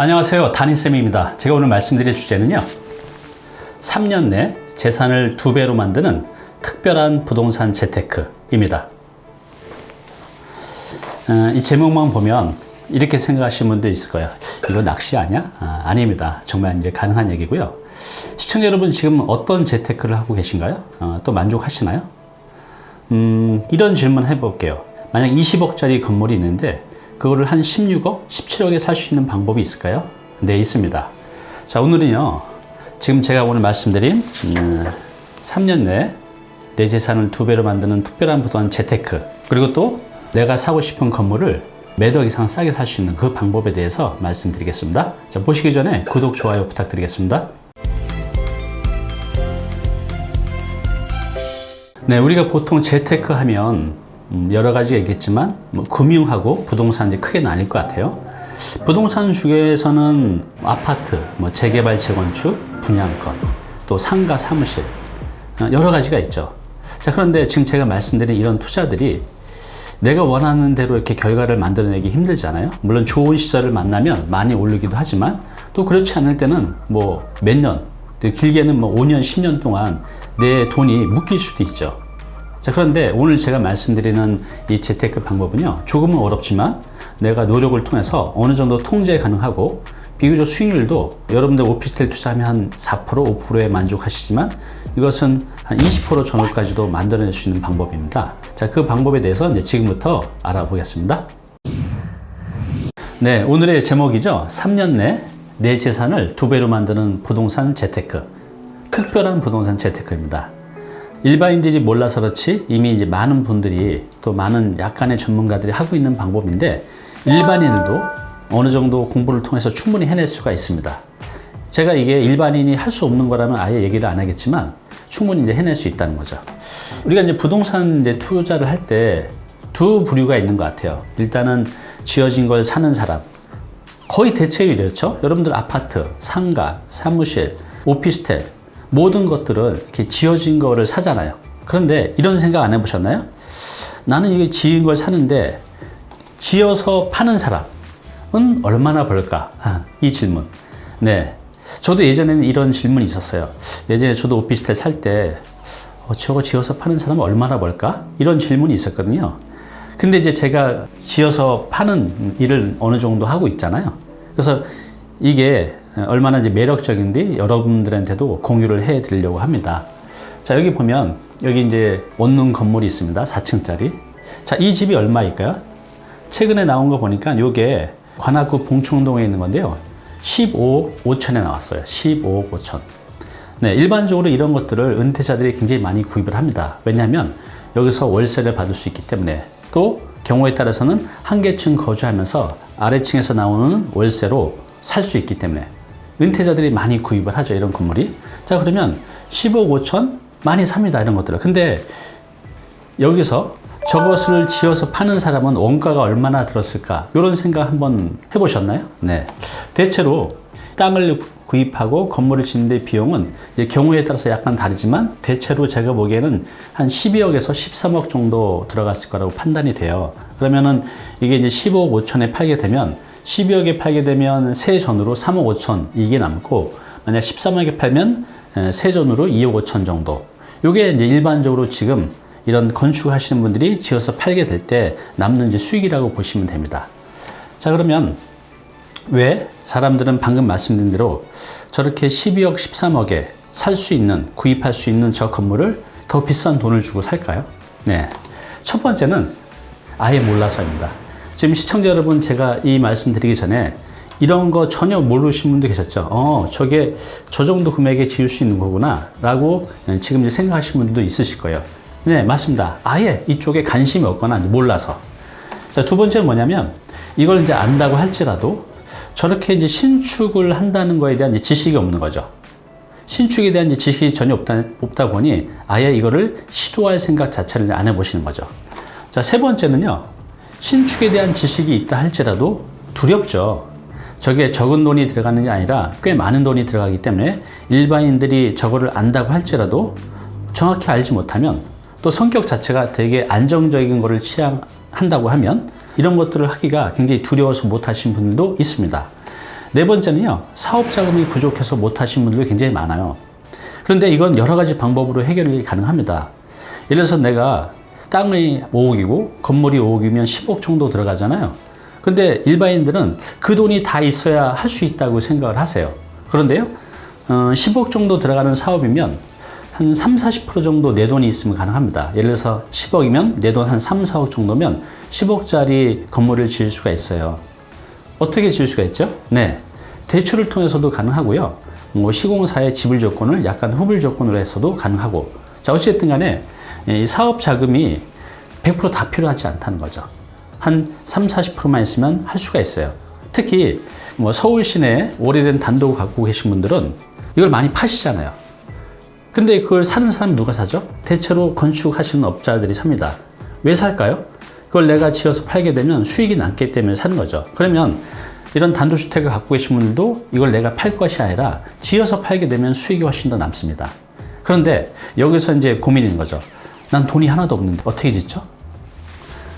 안녕하세요. 다니쌤입니다. 제가 오늘 말씀드릴 주제는요. 3년 내 재산을 두 배로 만드는 특별한 부동산 재테크입니다. 어, 이 제목만 보면 이렇게 생각하시는 분도 있을 거예요. 이거 낚시 아니야? 아, 닙니다 정말 이제 가능한 얘기고요. 시청자 여러분 지금 어떤 재테크를 하고 계신가요? 어, 또 만족하시나요? 음, 이런 질문 해볼게요. 만약 20억짜리 건물이 있는데 그거를 한 16억, 17억에 살 수 있는 방법이 있을까요? 네, 있습니다. 자, 오늘은요. 지금 제가 오늘 말씀드린 음, 3년 내내 재산을 두 배로 만드는 특별한 부동산 재테크 그리고 또 내가 사고 싶은 건물을 매덕 이상 싸게 살 수 있는 그 방법에 대해서 말씀드리겠습니다. 자, 보시기 전에 구독, 좋아요 부탁드리겠습니다. 네, 우리가 보통 재테크 하면 음, 여러 가지가 있겠지만 뭐 금융하고 부동산 이제 크게 나뉠 것 같아요. 부동산 중에서는 아파트, 뭐 재개발, 재건축, 분양권, 또 상가, 사무실 어, 여러 가지가 있죠. 자, 그런데 지금 제가 말씀드린 이런 투자들이 내가 원하는 대로 이렇게 결과를 만들어내기 힘들잖아요. 물론 좋은 시절을 만나면 많이 오르기도 하지만 또 그렇지 않을 때는 뭐 몇 년, 길게는 뭐 5년, 10년 동안 내 돈이 묶일 수도 있죠. 자, 그런데 오늘 제가 말씀드리는 이 재테크 방법은요, 조금은 어렵지만 내가 노력을 통해서 어느 정도 통제 가능하고 비교적 수익률도 여러분들 오피스텔 투자하면 한 4%, 5%에 만족하시지만 이것은 한 20% 전후까지도 만들어낼 수 있는 방법입니다. 자, 그 방법에 대해서 이제 지금부터 알아보겠습니다. 네, 오늘의 제목이죠. 3년 내 내 재산을 두 배로 만드는 부동산 재테크. 특별한 부동산 재테크입니다. 일반인들이 몰라서 그렇지 이미 이제 많은 분들이 또 많은 약간의 전문가들이 하고 있는 방법인데 일반인들도 어느 정도 공부를 통해서 충분히 해낼 수가 있습니다. 제가 이게 일반인이 할 수 없는 거라면 아예 얘기를 안 하겠지만 충분히 이제 해낼 수 있다는 거죠. 우리가 이제 부동산 이제 투자를 할 때 두 부류가 있는 것 같아요. 일단은 지어진 걸 사는 사람. 거의 대체율이 그렇죠. 여러분들 아파트, 상가, 사무실, 오피스텔 모든 것들을 이렇게 지어진 거를 사잖아요. 그런데 이런 생각 안 해보셨나요? 나는 이게 지은 걸 사는데 지어서 파는 사람은 얼마나 벌까? 아, 이 질문. 네. 저도 예전에는 이런 질문이 있었어요. 예전에 저도 오피스텔 살 때, 어, 저거 지어서 파는 사람은 얼마나 벌까? 이런 질문이 있었거든요. 근데 이제 제가 지어서 파는 일을 어느 정도 하고 있잖아요. 그래서 이게 얼마나 이제 매력적인지 여러분들한테도 공유를 해 드리려고 합니다. 자, 여기 보면 여기 이제 원룸 건물이 있습니다. 4층짜리. 자, 이 집이 얼마일까요? 최근에 나온 거 보니까 이게 관악구 봉청동에 있는 건데요. 15억 5천에 나왔어요. 15억 5천. 네, 일반적으로 이런 것들을 은퇴자들이 굉장히 많이 구입을 합니다. 왜냐하면 여기서 월세를 받을 수 있기 때문에 또 경우에 따라서는 한계층 거주하면서 아래층에서 나오는 월세로 살 수 있기 때문에 은퇴자들이 많이 구입을 하죠. 이런 건물이. 자, 그러면 15억 5천 많이 삽니다. 이런 것들을. 근데 여기서 저것을 지어서 파는 사람은 원가가 얼마나 들었을까? 이런 생각 한번 해보셨나요? 네. 대체로 땅을 구입하고 건물을 짓는데 비용은 경우에 따라서 약간 다르지만 대체로 제가 보기에는 한 12억에서 13억 정도 들어갔을 거라고 판단이 돼요. 그러면은 이게 이제 15억 5천에 팔게 되면 12억에 팔게 되면 세전으로 3억 5천 이게 남고 만약 13억에 팔면 세전으로 2억 5천 정도. 요게 이제 일반적으로 지금 이런 건축하시는 분들이 지어서 팔게 될 때 남는 이제 수익이라고 보시면 됩니다. 자, 그러면 왜 사람들은 방금 말씀드린 대로 저렇게 12억, 13억에 살 수 있는, 구입할 수 있는 저 건물을 더 비싼 돈을 주고 살까요? 네. 첫 번째는 아예 몰라서입니다. 지금 시청자 여러분 제가 이 말씀 드리기 전에 이런 거 전혀 모르신 분도 계셨죠. 어, 저게 저 정도 금액에 지을 수 있는 거구나. 라고 지금 이제 생각하시는 분들도 있으실 거예요. 네, 맞습니다. 아예 이쪽에 관심이 없거나 몰라서. 자, 두 번째는 뭐냐면 이걸 이제 안다고 할지라도 저렇게 이제 신축을 한다는 거에 대한 지식이 없는 거죠. 신축에 대한 지식이 전혀 없다, 없다 보니 아예 이거를 시도할 생각 자체를 안 해보시는 거죠. 자, 세 번째는요. 신축에 대한 지식이 있다 할지라도 두렵죠. 저게 적은 돈이 들어가는 게 아니라 꽤 많은 돈이 들어가기 때문에 일반인들이 저거를 안다고 할지라도 정확히 알지 못하면 또 성격 자체가 되게 안정적인 것을 취향한다고 하면 이런 것들을 하기가 굉장히 두려워서 못 하신 분들도 있습니다. 네 번째는요, 사업 자금이 부족해서 못하신 분들이 굉장히 많아요. 그런데 이건 여러 가지 방법으로 해결이 가능합니다. 예를 들어서 내가 땅이 5억이고 건물이 5억이면 10억 정도 들어가잖아요. 근데 일반인들은 그 돈이 다 있어야 할 수 있다고 생각을 하세요. 그런데요, 어, 10억 정도 들어가는 사업이면 한 3, 40% 정도 내 돈이 있으면 가능합니다. 예를 들어서 10억이면 내 돈 한 3, 4억 정도면 10억짜리 건물을 지을 수가 있어요. 어떻게 지을 수가 있죠? 네. 대출을 통해서도 가능하고요. 뭐 시공사의 지불 조건을 약간 후불 조건으로 해서도 가능하고. 자, 어쨌든 간에 이 사업 자금이 100%다 필요하지 않다는 거죠. 한 3, 40%만 있으면 할 수가 있어요. 특히 뭐 서울 시내에 오래된 단독 갖고 계신 분들은 이걸 많이 파시잖아요. 근데 그걸 사는 사람 누가 사죠? 대체로 건축하시는 업자들이 삽니다. 왜 살까요? 그걸 내가 지어서 팔게 되면 수익이 남기 때문에 사는 거죠. 그러면 이런 단독주택을 갖고 계신 분들도 이걸 내가 팔 것이 아니라 지어서 팔게 되면 수익이 훨씬 더 남습니다. 그런데 여기서 이제 고민인 거죠. 난 돈이 하나도 없는데 어떻게 짓죠?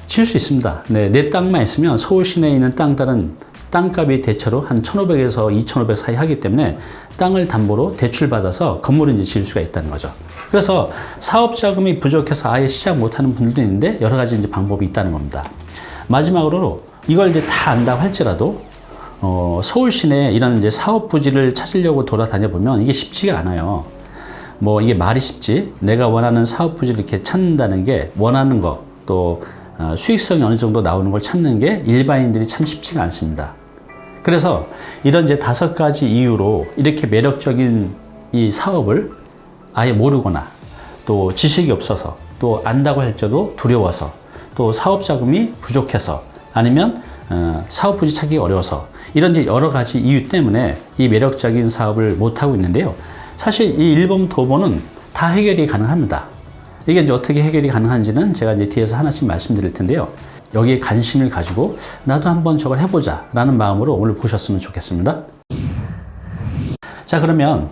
지을 수 있습니다. 네, 내 땅만 있으면 서울 시내에 있는 땅들은 땅값이 대체로 한 1,500에서 2,500 사이 하기 때문에 땅을 담보로 대출받아서 건물을 이제 지을 수가 있다는 거죠. 그래서 사업 자금이 부족해서 아예 시작 못하는 분들도 있는데 여러 가지 이제 방법이 있다는 겁니다. 마지막으로 이걸 이제 다 안다고 할지라도 어, 서울 시내에 이런 이제 사업 부지를 찾으려고 돌아다녀 보면 이게 쉽지가 않아요. 뭐 이게 말이 쉽지 내가 원하는 사업 부지를 이렇게 찾는다는 게 원하는 것또 어, 수익성이 어느 정도 나오는 걸 찾는 게 일반인들이 참 쉽지가 않습니다. 그래서 이런 이제 다섯 가지 이유로 이렇게 매력적인 이 사업을 아예 모르거나 또 지식이 없어서 또 안다고 할지도 두려워서 또 사업 자금이 부족해서 아니면 어, 사업 부지 찾기 어려워서 이런 이제 여러 가지 이유 때문에 이 매력적인 사업을 못 하고 있는데요. 사실 이 1번 도보는 다 해결이 가능합니다. 이게 이제 어떻게 해결이 가능한지는 제가 이제 뒤에서 하나씩 말씀드릴 텐데요. 여기에 관심을 가지고 나도 한번 저걸 해보자 라는 마음으로 오늘 보셨으면 좋겠습니다. 자, 그러면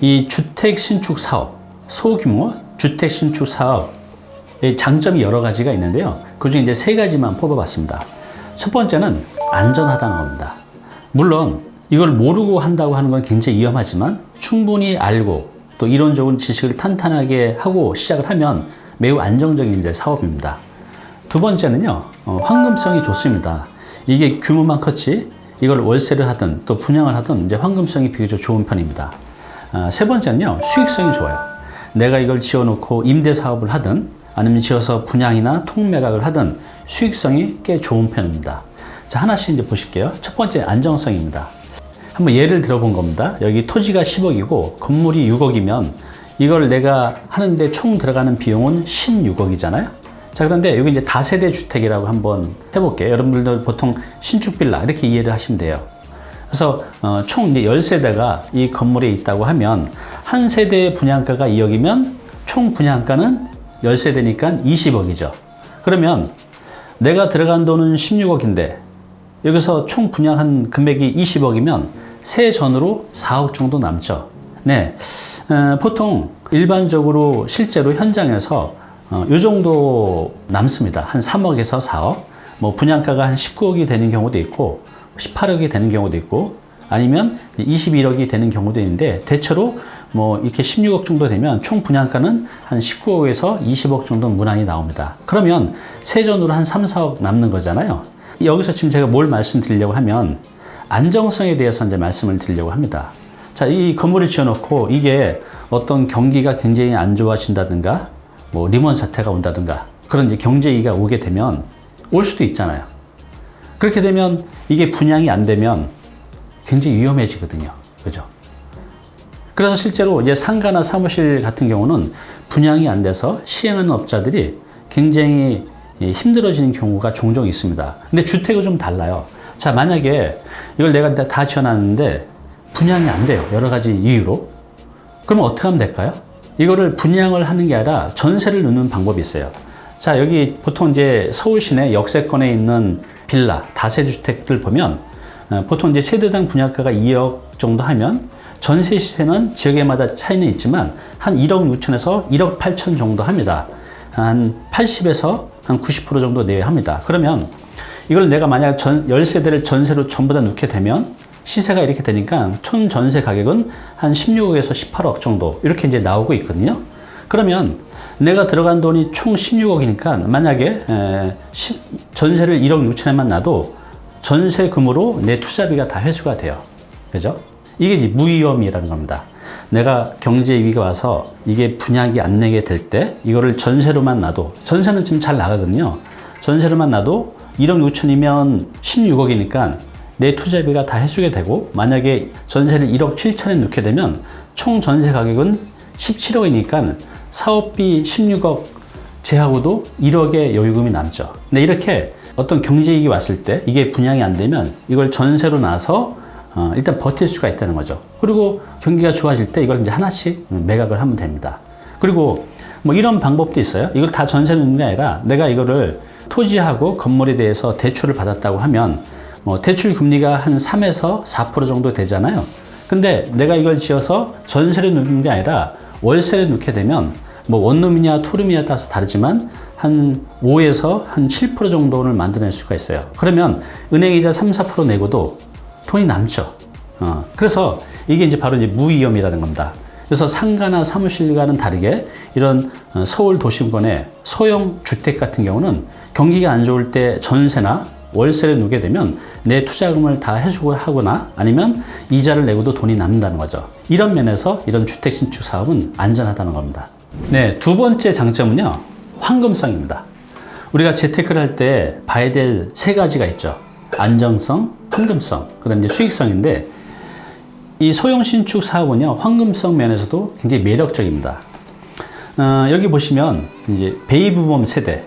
이 주택 신축 사업, 소규모 주택 신축 사업의 장점이 여러 가지가 있는데요. 그 중에 이제 세 가지만 뽑아봤습니다. 첫 번째는 안전하다는 겁니다. 물론 이걸 모르고 한다고 하는 건 굉장히 위험하지만 충분히 알고 또 이론적인 지식을 탄탄하게 하고 시작을 하면 매우 안정적인 이제 사업입니다. 두 번째는요, 어, 황금성이 좋습니다. 이게 규모만 컸지, 이걸 월세를 하든 또 분양을 하든 이제 황금성이 비교적 좋은 편입니다. 아, 세 번째는요, 수익성이 좋아요. 내가 이걸 지어놓고 임대 사업을 하든 아니면 지어서 분양이나 통매각을 하든 수익성이 꽤 좋은 편입니다. 자, 하나씩 이제 보실게요. 첫 번째 안정성입니다. 한번 예를 들어본 겁니다. 여기 토지가 10억이고 건물이 6억이면 이걸 내가 하는데 총 들어가는 비용은 16억이잖아요. 자, 그런데 여기 이제 다세대 주택이라고 한번 해볼게요. 여러분들도 보통 신축 빌라 이렇게 이해를 하시면 돼요. 그래서 어, 총 이제 10세대가 이 건물에 있다고 하면 한 세대의 분양가가 2억이면 총 분양가는 10세대니까 20억이죠. 그러면 내가 들어간 돈은 16억인데 여기서 총 분양한 금액이 20억이면 세 전으로 4억 정도 남죠. 네. 어, 보통 일반적으로 실제로 현장에서 어, 요 정도 남습니다. 한 3억에서 4억. 뭐 분양가가 한 19억이 되는 경우도 있고 18억이 되는 경우도 있고 아니면 21억이 되는 경우도 있는데 대체로 뭐 이렇게 16억 정도 되면 총 분양가는 한 19억에서 20억 정도 문항이 나옵니다. 그러면 세전으로 한 3, 4억 남는 거잖아요. 여기서 지금 제가 뭘 말씀드리려고 하면 안정성에 대해서 이제 말씀을 드리려고 합니다. 자, 이 건물을 지어놓고 이게 어떤 경기가 굉장히 안 좋아진다든가 뭐 리먼 사태가 온다든가 그런 이제 경제위기가 오게 되면 올 수도 있잖아요. 그렇게 되면 이게 분양이 안 되면 굉장히 위험해지거든요. 그죠? 그래서 실제로 이제 상가나 사무실 같은 경우는 분양이 안 돼서 시행하는 업자들이 굉장히 힘들어지는 경우가 종종 있습니다. 근데 주택은 좀 달라요. 자, 만약에 이걸 내가 다 지어놨는데 분양이 안 돼요. 여러 가지 이유로. 그러면 어떻게 하면 될까요? 이거를 분양을 하는 게 아니라 전세를 넣는 방법이 있어요. 자, 여기 보통 이제 서울 시내 역세권에 있는 빌라, 다세대 주택들 보면 어, 보통 이제 세대당 분양가가 2억 정도 하면 전세 시세는 지역에마다 차이는 있지만 한 1억 6천에서 1억 8천 정도 합니다. 한 80에서 한 90% 정도 내야 합니다. 그러면 이걸 내가 만약 전, 10세대를 전세로 전부 다 넣게 되면 시세가 이렇게 되니까 총 전세 가격은 한 16억에서 18억 정도 이렇게 이제 나오고 있거든요. 그러면 내가 들어간 돈이 총 16억이니까 만약에 전세를 1억 6천에만 놔도 전세금으로 내 투자비가 다 회수가 돼요. 그죠? 이게 이제 무위험이라는 겁니다. 내가 경제 위기가 와서 이게 분양이 안 내게 될 때 이거를 전세로만 놔도 전세는 지금 잘 나가거든요. 전세로만 놔도 1억 6천이면 16억이니까 내 투자비가 다 해수게 되고 만약에 전세를 1억 7천에 넣게 되면 총 전세 가격은 17억이니까 사업비 16억 제하고도 1억의 여유금이 남죠. 근데 이렇게 어떤 경제이익이 왔을 때 이게 분양이 안 되면 이걸 전세로 나서 어, 일단 버틸 수가 있다는 거죠. 그리고 경기가 좋아질 때 이걸 이제 하나씩 매각을 하면 됩니다. 그리고 뭐 이런 방법도 있어요. 이걸 다 전세로 넣는 게 아니라 내가 이거를 토지하고 건물에 대해서 대출을 받았다고 하면 뭐 대출 금리가 한 3에서 4% 정도 되잖아요. 근데 내가 이걸 지어서 전세로 넣는 게 아니라 월세를 넣게 되면 뭐 원룸이냐 투룸이냐 따라서 다르지만 한 5에서 한 7% 정도를 만들어낼 수가 있어요. 그러면 은행 이자 3, 4% 내고도 돈이 남죠. 어, 그래서 이게 이제 바로 이제 무위험이라는 겁니다. 그래서 상가나 사무실과는 다르게 이런 어, 서울 도심권의 소형 주택 같은 경우는 경기가 안 좋을 때 전세나 월세를 누게 되면 내 투자금을 다 해주고 하거나 아니면 이자를 내고도 돈이 남는다는 거죠. 이런 면에서 이런 주택 신축 사업은 안전하다는 겁니다. 네, 두 번째 장점은요, 황금성입니다. 우리가 재테크를 할 때 봐야 될 세 가지가 있죠. 안정성, 황금성, 그 다음에 이제 수익성인데, 이 소형 신축 사업은요, 황금성 면에서도 굉장히 매력적입니다. 어, 여기 보시면 이제 베이브붐 세대,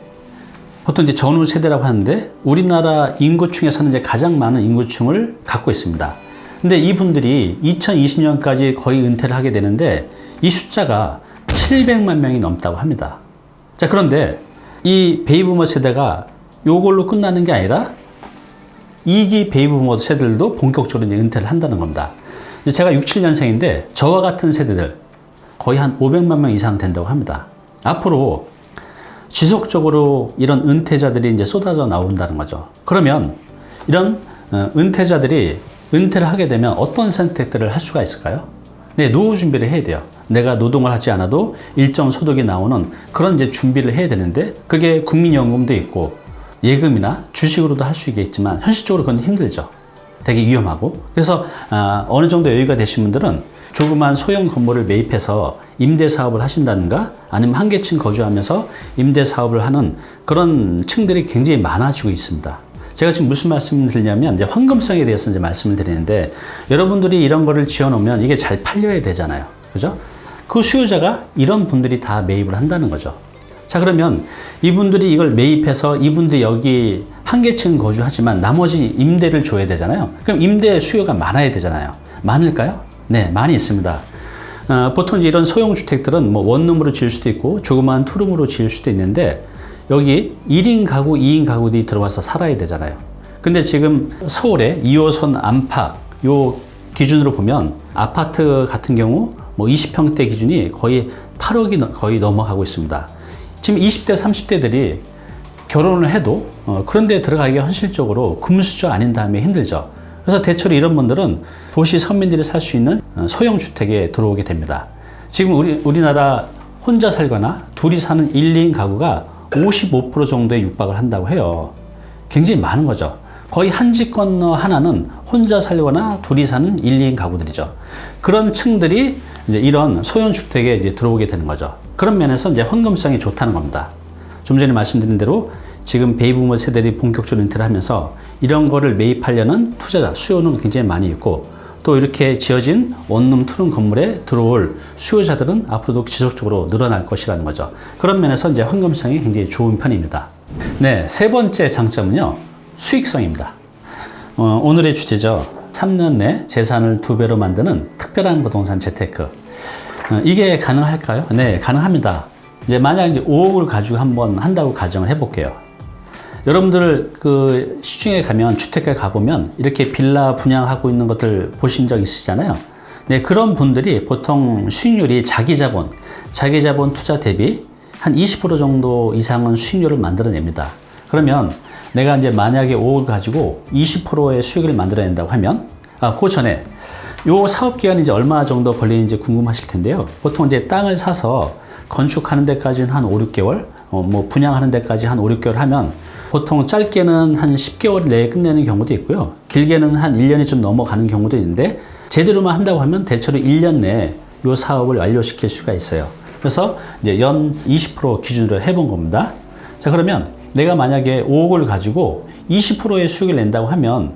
보통 이제 전후 세대라고 하는데 우리나라 인구층에서는 이제 가장 많은 인구층을 갖고 있습니다. 근데 이분들이 2020년까지 거의 은퇴를 하게 되는데 이 숫자가 700만 명이 넘다고 합니다. 자, 그런데 이 베이브머 세대가 요걸로 끝나는 게 아니라 2기 베이브머 세대들도 본격적으로 이제 은퇴를 한다는 겁니다. 제가 67년생인데 저와 같은 세대들 거의 한 500만 명 이상 된다고 합니다. 앞으로 지속적으로 이런 은퇴자들이 이제 쏟아져 나온다는 거죠. 그러면 이런 어, 은퇴자들이 은퇴를 하게 되면 어떤 선택들을 할 수가 있을까요? 네, 노후 준비를 해야 돼요. 내가 노동을 하지 않아도 일정 소득이 나오는 그런 이제 준비를 해야 되는데 그게 국민연금도 있고 예금이나 주식으로도 할 수 있겠지만 현실적으로 그건 힘들죠. 되게 위험하고 그래서 아, 어느 정도 여유가 되신 분들은 조그만 소형 건물을 매입해서 임대 사업을 하신다든가 아니면 한 개층 거주하면서 임대 사업을 하는 그런 층들이 굉장히 많아지고 있습니다. 제가 지금 무슨 말씀을 드리냐면 이제 황금성에 대해서 이제 말씀을 드리는데 여러분들이 이런 거를 지어 놓으면 이게 잘 팔려야 되잖아요. 그죠? 그 수요자가 이런 분들이 다 매입을 한다는 거죠. 자, 그러면 이분들이 이걸 매입해서 이분들이 여기 한 개층 거주하지만 나머지 임대를 줘야 되잖아요. 그럼 임대 수요가 많아야 되잖아요. 많을까요? 네, 많이 있습니다. 어, 보통 이제 이런 소형 주택들은 뭐 원룸으로 지을 수도 있고 조그마한 투룸으로 지을 수도 있는데 여기 1인 가구, 2인 가구들이 들어와서 살아야 되잖아요. 근데 지금 서울에 2호선 안팎 요 기준으로 보면 아파트 같은 경우 뭐 20평대 기준이 거의 8억이 거의 넘어가고 있습니다. 지금 20대, 30대들이 결혼을 해도 어, 그런 데 들어가기가 현실적으로 금수저 아닌 다음에 힘들죠. 그래서 대체로 이런 분들은 도시 서민들이 살 수 있는 어, 소형 주택에 들어오게 됩니다. 지금 우리 우리나라 혼자 살거나 둘이 사는 1, 2인 가구가 55% 정도에 육박을 한다고 해요. 굉장히 많은 거죠. 거의 한 집 건너 하나는 혼자 살거나 둘이 사는 1, 2인 가구들이죠. 그런 층들이 이제 이런 소형 주택에 이제 들어오게 되는 거죠. 그런 면에서 이제 헌금성이 좋다는 겁니다. 좀 전에 말씀드린 대로 지금 베이브부머 세대들이 본격적으로 은퇴를 하면서 이런 거를 매입하려는 투자자 수요는 굉장히 많이 있고 또 이렇게 지어진 원룸 투룸 건물에 들어올 수요자들은 앞으로도 지속적으로 늘어날 것이라는 거죠. 그런 면에서 이제 헌금성이 굉장히 좋은 편입니다. 네, 세 번째 장점은요. 수익성입니다. 어, 오늘의 주제죠. 3년 내 재산을 두 배로 만드는 특별한 부동산 재테크. 어, 이게 가능할까요? 네, 가능합니다. 이제 만약 이제 5억을 가지고 한번 한다고 가정을 해볼게요. 여러분들 그 시중에 가면 주택가에 가보면 이렇게 빌라 분양하고 있는 것들 보신 적 있으시잖아요. 네, 그런 분들이 보통 수익률이 자기 자본, 자기 자본 투자 대비 한 20% 정도 이상은 수익률을 만들어냅니다. 그러면 내가 이제 만약에 5억을 가지고 20%의 수익을 만들어낸다고 하면 아, 그 전에 요 사업 기간이 이제 얼마 정도 걸리는지 궁금하실 텐데요. 보통 이제 땅을 사서 건축하는 데까지는 한 5, 6개월, 어, 뭐 분양하는 데까지 한 5, 6개월 하면 보통 짧게는 한 10개월 내에 끝내는 경우도 있고요. 길게는 한 1년이 좀 넘어가는 경우도 있는데 제대로만 한다고 하면 대체로 1년 내에 요 사업을 완료시킬 수가 있어요. 그래서 이제 연 20% 기준으로 해본 겁니다. 자, 그러면 내가 만약에 5억을 가지고 20%의 수익을 낸다고 하면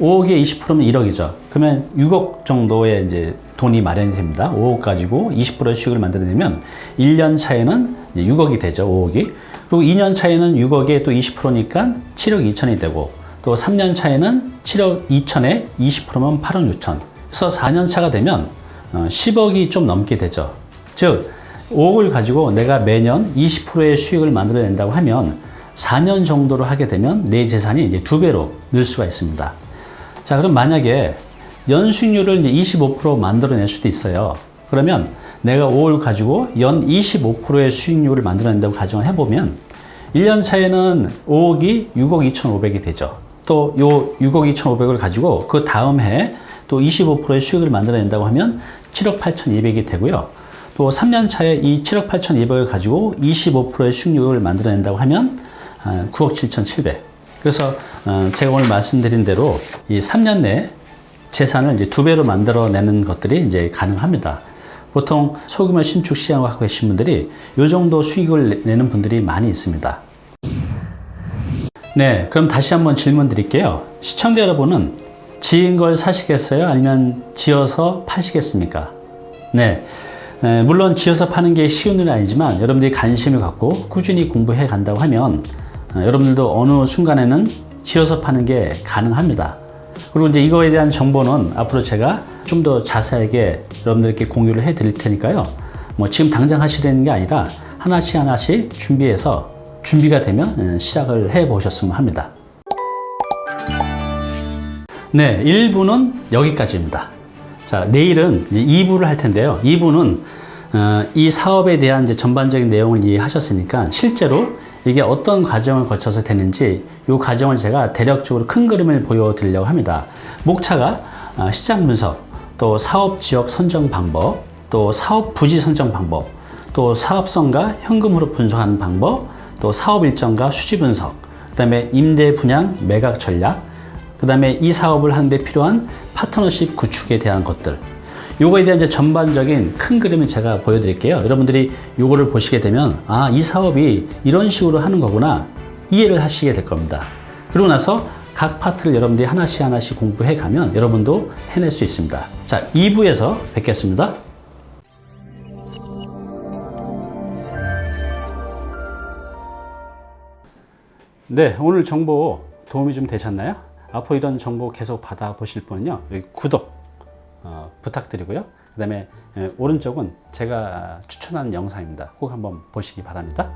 5억에 20%면 1억이죠. 그러면 6억 정도의 이제 돈이 마련이 됩니다. 5억 가지고 20%의 수익을 만들어내면 1년 차에는 이제 6억이 되죠. 5억이. 그리고 2년 차에는 6억에 또 20%니까 7억 2천이 되고 또 3년 차에는 7억 2천에 20%면 8억 6천. 그래서 4년 차가 되면 어, 10억이 좀 넘게 되죠. 즉 5억을 가지고 내가 매년 20%의 수익을 만들어낸다고 하면 4년 정도로 하게 되면 내 재산이 이제 두 배로 늘 수가 있습니다. 자, 그럼 만약에 연수익률을 이제 25% 만들어낼 수도 있어요. 그러면 내가 5월 가지고 연 25%의 수익률을 만들어낸다고 가정을 해보면 1년 차에는 5억이 6억 2,500이 되죠. 또 요 6억 2,500을 가지고 그 다음 해또 25%의 수익을 만들어낸다고 하면 7억 8,200이 되고요. 또 3년 차에 이 7억 8,200을 가지고 25%의 수익률을 만들어낸다고 하면 9억 7,700. 그래서 어, 제가 오늘 말씀드린 대로 이 3년 내 재산을 이제 두 배로 만들어내는 것들이 이제 가능합니다. 보통 소규모 신축 시장을 하고 계신 분들이 이 정도 수익을 내는 분들이 많이 있습니다. 네, 그럼 다시 한번 질문 드릴게요. 시청자 여러분은 지은 걸 사시겠어요? 아니면 지어서 파시겠습니까? 네. 에, 물론 지어서 파는 게 쉬운 일은 아니지만 여러분들이 관심을 갖고 꾸준히 공부해 간다고 하면 어, 여러분들도 어느 순간에는 지어서 파는 게 가능합니다. 그리고 이제 이거에 대한 정보는 앞으로 제가 좀 더 자세하게 여러분들께 공유를 해 드릴 테니까요. 뭐 지금 당장 하시려는 게 아니라 하나씩 하나씩 준비해서 준비가 되면 음, 시작을 해 보셨으면 합니다. 네, 1부는 여기까지입니다. 자, 내일은 이제 2부를 할 텐데요. 2부는 어, 이 사업에 대한 이제 전반적인 내용을 이해하셨으니까 실제로 이게 어떤 과정을 거쳐서 되는지 이 과정을 제가 대략적으로 큰 그림을 보여드리려고 합니다. 목차가 어, 시장 분석, 또 사업 지역 선정 방법, 또 사업 부지 선정 방법, 또 사업성과 현금으로 분석하는 방법, 또 사업 일정과 수지 분석, 그 다음에 임대 분양 매각 전략, 그 다음에 이 사업을 하는데 필요한 파트너십 구축에 대한 것들. 요거에 대한 이제 전반적인 큰 그림을 제가 보여드릴게요. 여러분들이 요거를 보시게 되면, 아, 이 사업이 이런 식으로 하는 거구나. 이해를 하시게 될 겁니다. 그러고 나서 각 파트를 여러분들이 하나씩 하나씩 공부해 가면 여러분도 해낼 수 있습니다. 자, 2부에서 뵙겠습니다. 네, 오늘 정보 도움이 좀 되셨나요? 앞으로 이런 정보 계속 받아보실 분은요, 구독 어, 부탁드리고요. 그 다음에 오른쪽은 제가 추천하는 영상입니다. 꼭 한번 보시기 바랍니다.